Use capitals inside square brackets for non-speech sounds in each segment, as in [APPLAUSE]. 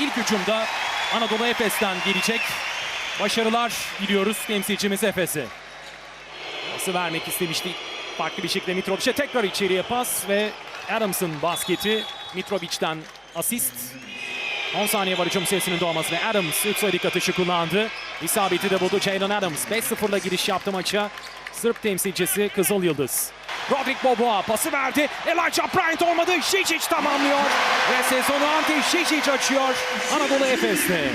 ilk hücumda Anadolu Efes'ten gelecek. Başarılar diliyoruz temsilcimiz Efes'e. Pası vermek istemişti. Farklı bir şekilde Mitrovic'e tekrar içeriye pas ve Adams'ın basketi Mitrovic'ten asist. 10 saniye var hücum sesinin doğmasına. Adams 3 sayılık atışı kullandı. İsabeti de buldu Jalen Adams. 5-0'la giriş yaptı maça. Sırp temsilcisi Kızıl Yıldız. Rodrik Boboa pası verdi. Elijah Bryant olmadı. Şişic tamamlıyor. Ve sezonu Ante Şişic açıyor. Anadolu Efes'te.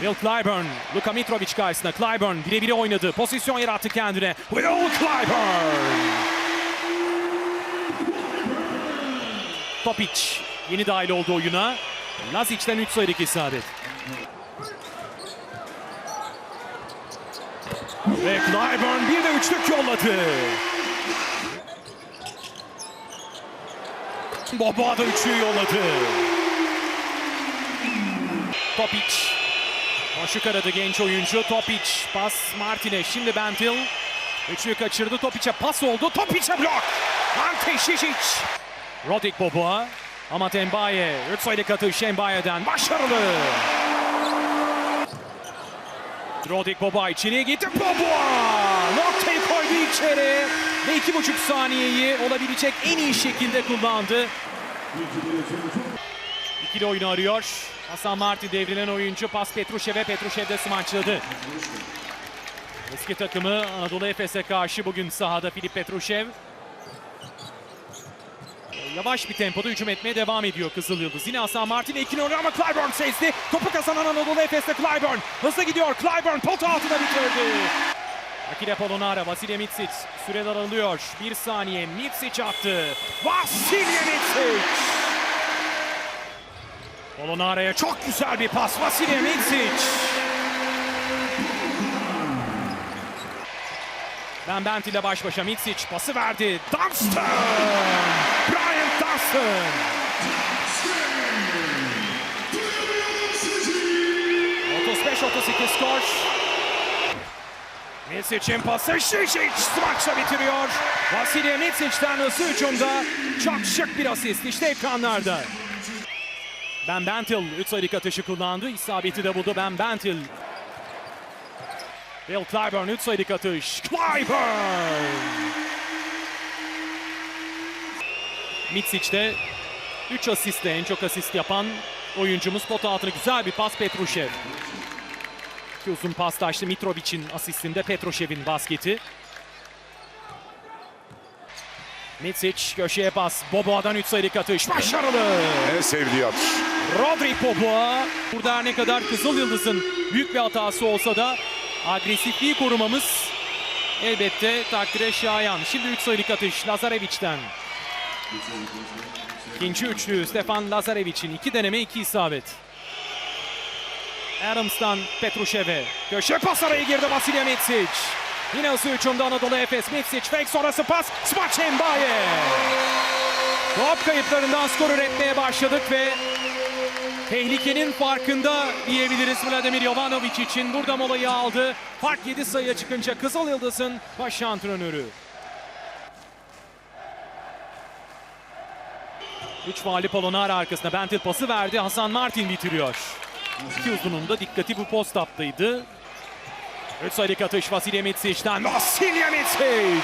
Will Clyburn, Luka Mitrovic karşısında. Clyburn birebiri oynadı. Pozisyon yarattı kendine. Will Clyburn. Topic yeni dahil oldu oyuna. Lazic'den 3 sayılık isabet. Ve Clyburn bir de üçlük yolladı. Boboa da üçlüğü yolladı. Topic. Boşluk aradı genç oyuncu. Topic pas Martin'e. Şimdi Bentil. Üçlüğü kaçırdı. Topic'e pas oldu. Topic'e blok. Ante Şişic. Rodrik Boboa. Amat Mbaye. Üç sayılık atış Mbaye'den. Başarılı. Rodrik Boboa içeriye gitti. Boboa! Noktayı koydu içeri. Ve iki buçuk saniyeyi olabilecek en iyi şekilde kullandı. İkili oyunu arıyor. Hasan Martin devrilen oyuncu. Pas Petruşev'e. Petruşev de smaçladı. Eski takımı Anadolu Efes'e karşı bugün sahada Filip Petruşev. Yavaş bir tempoda hücum etmeye devam ediyor Kızıl Yıldız. Yine Hasan Martin ikili oynuyor ama Clyburn sezdi. Topu kazanan Anadolu Efes'te Clyburn. Hızlı gidiyor. Clyburn pot altına bitirdi. Akile Polonara, Vasilya Mitsic süreler alıyor. Bir saniye Mitsic attı. Vasilya Mitsic. Polonara'ya çok güzel bir pas. Vasilya Mitsic. Ben Bent ile baş başa Mitsic pası verdi. Dunstan! Dunstan! ...35-38 skor. Mitsic'in pası Şişic maçla bitiriyor. Vasilya Mitsic'ten hızlı hücumda çok şık bir asist. İşte ekranlarda. Ben Bentil 3 sayılık atışı kullandı. İsabeti de buldu Ben Bentil. Will Clyburn 3 sayılık atış. Clyburn! Mitsic de 3 asistle en çok asist yapan oyuncumuz. Pot altına güzel bir pas Petrushev. İki uzun pas taşlı Mitrovic'in asistinde Petroshev'in basketi. Mitsic köşeye pas. Boboa'dan 3 sayılık atış. Başarılı! En sevdiği atış. Rodri Boboa. Burada her ne kadar Kızıl Yıldız'ın büyük bir hatası olsa da agresifliği korumamız elbette takdire şayan. Şimdi 3 sayılık atış Lazarevic'den. İkinci üçlü Stefan Lazarevic'in iki deneme iki isabet. Adams'tan Petrushev'e. Köşe pas araya girdi Vasilya Mitsic. Yine hızlı hücumda Anadolu Efes. Mitsic fake sonrası pas. Smaç Mbaye. Top kayıplarından skor üretmeye başladık ve tehlikenin farkında diyebiliriz Vladimir Jovanovic için. Burada molayı aldı. Fark 7 sayıya çıkınca Kızıl Yıldız'ın baş antrenörü. 3 faali Polonara arkasında Bentil pası verdi. Hasan Martin bitiriyor. İki uzunun da dikkati bu post up'taydı. 3 sayılık atış Vasilya Mitsic'den. Vasilya Mitsic!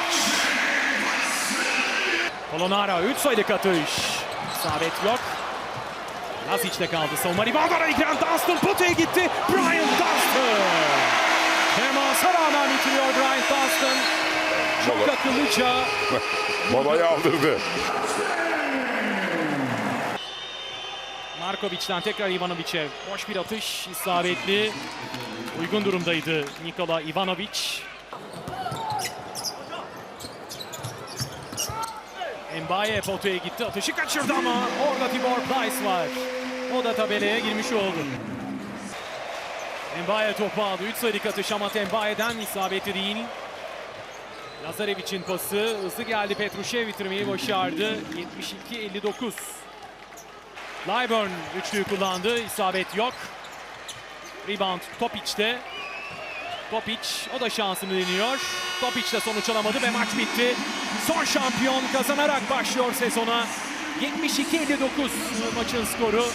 Polonara 3 sayılık atış. İsabet yok. Lazic'de kaldı. Savunma reboundlara Grant Dunstan potaya gitti. Brian Dunstan. Temasa rağmen bitiriyor Brian Dunstan. Çok Baba. akıllıca [LAUGHS] Babayı aldırdı. Markovic'den tekrar Ivanovic'e boş bir atış isabetli. Uygun durumdaydı Nikola Ivanovic. Mbaye potaya gitti. Atışı kaçırdı ama orada Tibor Price var. O da tabelaya girmiş oldu. Mbaye topu aldı. 3 sayılık atış ama Mbaye'den isabeti değil. Lazarevic'in pası hızlı geldi. Petrushev bitirmeyi başardı. 72-59. Lyburn üçlüyü kullandı. İsabet yok. Rebound Topic'te. Topic o da şansını deniyor. Topic de sonuç alamadı ve maç bitti. Son şampiyon kazanarak başlıyor sezona. 72-59 maçın skoru.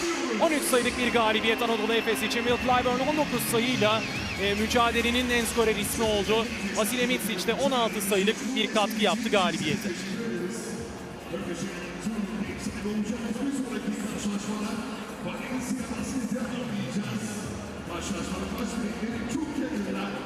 13 sayılık bir galibiyet Anadolu Efes için. Will Clyburn 19 sayıyla e, mücadelenin en skorer ismi oldu. Vasile Mitsic de 16 sayılık bir katkı yaptı galibiyete olacağız. Bir sonraki karşılaşmada Valencia'da sizden anlayacağız. Karşılaşmanın baş çok yakında